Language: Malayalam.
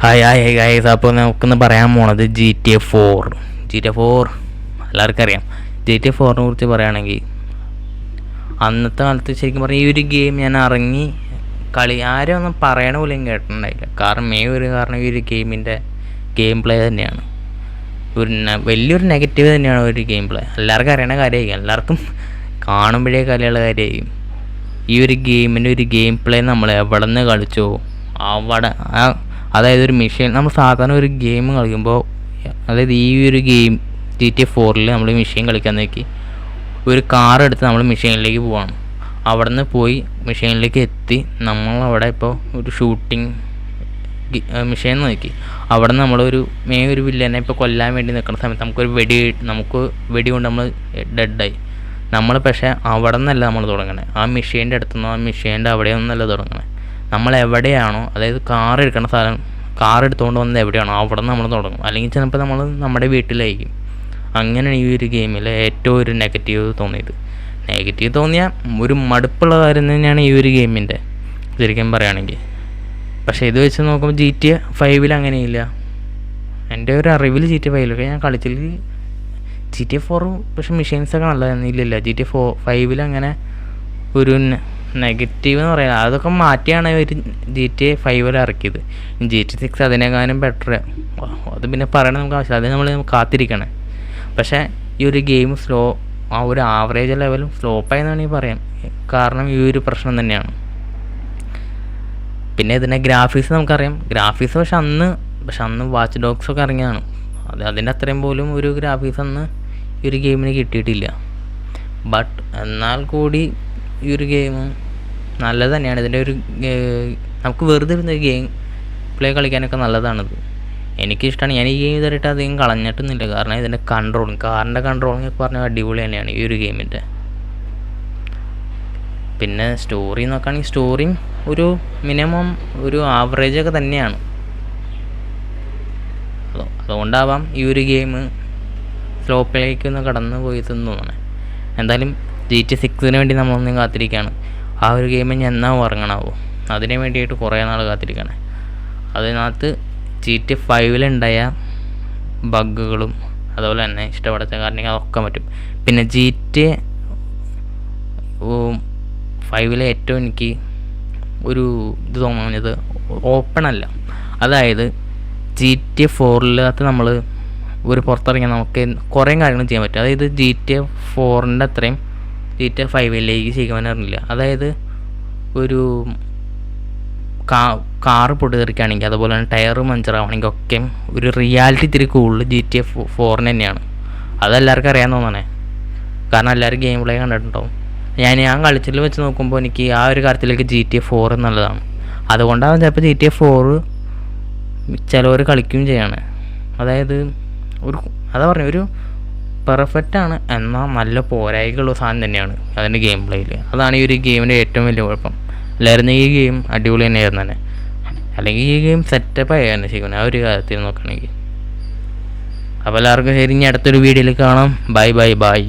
ഹായ് ഹായ് ഹായ് ഗൈസ് അപ്പോൾ നമുക്കിന്ന് പറയാൻ പോണത് G T A four G T A four എല്ലാവർക്കും അറിയാം. ജി ടി എ ഫോറിനെ കുറിച്ച് പറയുകയാണെങ്കിൽ അന്നത്തെ കാലത്ത് ശരിക്കും പറഞ്ഞാൽ ഈ ഒരു ഗെയിം ഞാൻ ഇറങ്ങി കളി ആരും ഒന്നും പറയണ പോലും കേട്ടിട്ടുണ്ടായില്ല. കാരണം മെയ് ഒരു കാരണം ഈ ഒരു ഗെയിമിന്റെ ഗെയിം പ്ലേ തന്നെയാണ്. ഒരു വലിയൊരു നെഗറ്റീവ് തന്നെയാണ് ഒരു ഗെയിം പ്ലേ എല്ലാവർക്കും അറിയണ കാര്യമായിരിക്കും. എല്ലാവർക്കും കാണുമ്പോഴേ കളിയുള്ള കാര്യമായിരിക്കും. ഈ ഒരു ഗെയിമിന്റെ ഒരു ഗെയിം പ്ലേ നമ്മൾ എവിടെ നിന്ന് കളിച്ചോ അവിടെ ആ അതായത് ഒരു മെഷീൻ നമ്മൾ സാധാരണ ഒരു ഗെയിം കളിക്കുമ്പോൾ അതായത് ഈ ഒരു ഗെയിം ജി ടി ഫോറിൽ നമ്മൾ മെഷീൻ കളിക്കാൻ നോക്കി. ഒരു കാർ എടുത്ത് നമ്മൾ മെഷീനിലേക്ക് പോകണം. അവിടെ നിന്ന് പോയി മെഷീനിലേക്ക് എത്തി. നമ്മളവിടെ ഇപ്പോൾ ഒരു ഷൂട്ടിംഗ് മെഷീൻ നോക്കി. അവിടെ നിന്ന് നമ്മളൊരു മേ ഒരു വില്ലനെ ഇപ്പോൾ കൊല്ലാൻ വേണ്ടി നിൽക്കുന്ന സമയത്ത് നമുക്കൊരു വെടി നമുക്ക് വെടി കൊണ്ട് നമ്മൾ ഡെഡായി നമ്മൾ പക്ഷേ അവിടെ നിന്നല്ല നമ്മൾ തുടങ്ങണേ. ആ മെഷീന്റെ അടുത്തുനിന്നോ ആ മെഷീന്റെ അവിടെ നിന്നല്ല തുടങ്ങണേ. നമ്മൾ എവിടെയാണോ അതായത് കാർ എടുക്കേണ്ട സ്ഥലം കാർ എടുത്തുകൊണ്ട് വന്നത് എവിടെയാണോ അവിടെ നമ്മൾ തുടങ്ങും. അല്ലെങ്കിൽ ചിലപ്പോൾ നമ്മൾ നമ്മുടെ വീട്ടിലായിരിക്കും. അങ്ങനെയാണ് ഈ ഒരു ഗെയിമിൽ ഏറ്റവും ഒരു നെഗറ്റീവ് തോന്നിയത്. നെഗറ്റീവ് തോന്നിയ ഒരു മടുപ്പുള്ള കാര്യം തന്നെയാണ് ഈ ഒരു ഗെയിമിന്റെ ശരിക്കും പറയുകയാണെങ്കിൽ പക്ഷേ ഇത് വെച്ച് നോക്കുമ്പോൾ ജി ടി എ ഫൈവിൽ അങ്ങനെയില്ല. എന്റെ ഒരു അറിവിൽ ജി ടി എ ഫൈവിലൊക്കെ ഞാൻ കളിച്ചിൽ ജി ടി എ ഫോറും പക്ഷേ മെഷീൻസൊക്കെ നല്ലതായിരുന്നു ഇല്ലില്ല ജി ടി എ ഫോ ഫൈവിൽ അങ്ങനെ ഒരു നെഗറ്റീവ് എന്ന് പറയുന്നത് അതൊക്കെ മാറ്റിയാണ് ഇവർ ജി ടി ഫൈവിൽ ഇറക്കിയത്. ജി ടി സിക്സ് അതിനേക്കാളും ബെറ്റർ അത് പിന്നെ പറയണത് നമുക്ക് ആവശ്യമില്ല. അത് നമ്മൾ കാത്തിരിക്കണേ. പക്ഷേ ഈ ഒരു ഗെയിം സ്ലോ ആ ഒരു ആവറേജ് ലെവലും സ്ലോപ്പായെന്ന് വേണമെങ്കിൽ പറയാം. കാരണം ഈ ഒരു പ്രശ്നം തന്നെയാണ്. പിന്നെ ഇതിന്റെ ഗ്രാഫിക്സ് നമുക്കറിയാം. ഗ്രാഫിക്സ് പക്ഷെ അന്ന് പക്ഷെ അന്ന് വാച്ച് ഡോഗ്സ് ഒക്കെ ഇറങ്ങിയതാണ്. അത് അതിന്റെ അത്രയും പോലും ഒരു ഗ്രാഫിക്സ് അന്ന് ഈ ഒരു ഗെയിമിന് കിട്ടിയിട്ടില്ല. ബട്ട് എന്നാൽ കൂടി ഈ ഒരു ഗെയിം നല്ലത് തന്നെയാണ്. ഇതിന്റെ ഒരു നമുക്ക് വെറുതെ ഇരുന്ന് ഗെയിം പ്ലേ കളിക്കാനൊക്കെ നല്ലതാണിത്. എനിക്കിഷ്ടമാണ് ഞാൻ ഈ ഗെയിം ഇതായിട്ട് അധികം കളഞ്ഞിട്ടൊന്നുമില്ല. കാരണം ഇതിന്റെ കൺട്രോളിങ് കാറിന്റെ കൺട്രോളിങ് ഒക്കെ പറഞ്ഞാൽ അടിപൊളി തന്നെയാണ് ഈ ഒരു ഗെയിമിന്റെ പിന്നെ സ്റ്റോറി നോക്കുകയാണെങ്കിൽ സ്റ്റോറിയും ഒരു മിനിമം ഒരു ആവറേജ് ഒക്കെ തന്നെയാണ്. അതോ- അതുകൊണ്ടാവാം ഈ ഒരു ഗെയിം സ്ലോപ്പിലേക്ക് ഒന്ന് കടന്നു പോയി തോന്നണേ. എന്തായാലും ജി ടി സിക്സിന് വേണ്ടി നമ്മളൊന്നും കാത്തിരിക്കുകയാണ്. ആ ഒരു ഗെയിം ഞാൻ എന്നാ ഉറങ്ങണാവോ? അതിന് വേണ്ടിയിട്ട് കുറേ നാൾ കാത്തിരിക്കണേ. അതിനകത്ത് ജി ടി ഫൈവിലുണ്ടായ ബഗ്ഗുകളും അതുപോലെ തന്നെ ഇഷ്ടപ്പെടാത്ത കാരണം അതൊക്കെ പറ്റും. പിന്നെ ജി ടി ഫൈവിലെ ഏറ്റവും എനിക്ക് ഒരു ഇത് തോന്നുന്നത് ഓപ്പണല്ല അതായത് ജി ടി ഫോറിലകത്ത് നമ്മൾ ഒരു പുറത്തിറങ്ങിയാൽ നമുക്ക് കുറേ കാര്യങ്ങൾ ചെയ്യാൻ പറ്റും. അതായത് ജി ടി ഫോറിന്റെ അത്രയും എ ഫൈവിലേക്ക് ചെയ്യുവാനറിഞ്ഞില്ല അതായത് ഒരു കാ കാറ് പൊട്ടിത്തെറിക്കുകയാണെങ്കിൽ അതുപോലെ തന്നെ ടയർ മഞ്ചറാവണമെങ്കിൽ ഒക്കെ ഒരു റിയാലിറ്റി ഇത്തിരി കൂടുതൽ ജി ടി എ ഫോറിന് തന്നെയാണ്. അതെല്ലാവർക്കും അറിയാൻ തോന്നണേ. കാരണം എല്ലാവരും ഗെയിം പ്ലേ കണ്ടിട്ടുണ്ടാവും. ഞാൻ ഞാൻ കളിച്ചതിൽ വെച്ച് നോക്കുമ്പോൾ എനിക്ക് ആ ഒരു കാര്യത്തിലേക്ക് ജി ടി എ ഫോർ എന്നുള്ളതാണ്. അതുകൊണ്ടാണ് ചിലപ്പോൾ ജി ടി എ ഫോറ് ചിലവർ കളിക്കുകയും ചെയ്യാണ്. അതായത് ഒരു അതാ പറഞ്ഞു ഒരു പെർഫെക്റ്റ് ആണ് എന്നാൽ നല്ല പോരായികളുള്ള സാധനം തന്നെയാണ് അതിന്റെ ഗെയിം പ്ലേയിൽ അതാണ് ഈ ഒരു ഗെയിമിന്റെ ഏറ്റവും വലിയ കുഴപ്പം. അല്ലായിരുന്നു ഈ ഗെയിം അടിപൊളി തന്നെയായിരുന്നു തന്നെ. അല്ലെങ്കിൽ ഈ ഗെയിം സെറ്റപ്പ് ആയിരുന്നു ശരിക്കും ആ ഒരു കാര്യത്തിൽ നോക്കുകയാണെങ്കിൽ. അപ്പോൾ എല്ലാവർക്കും ശരി ഇനി അടുത്തൊരു വീഡിയോയിൽ കാണാം. Bye bye bye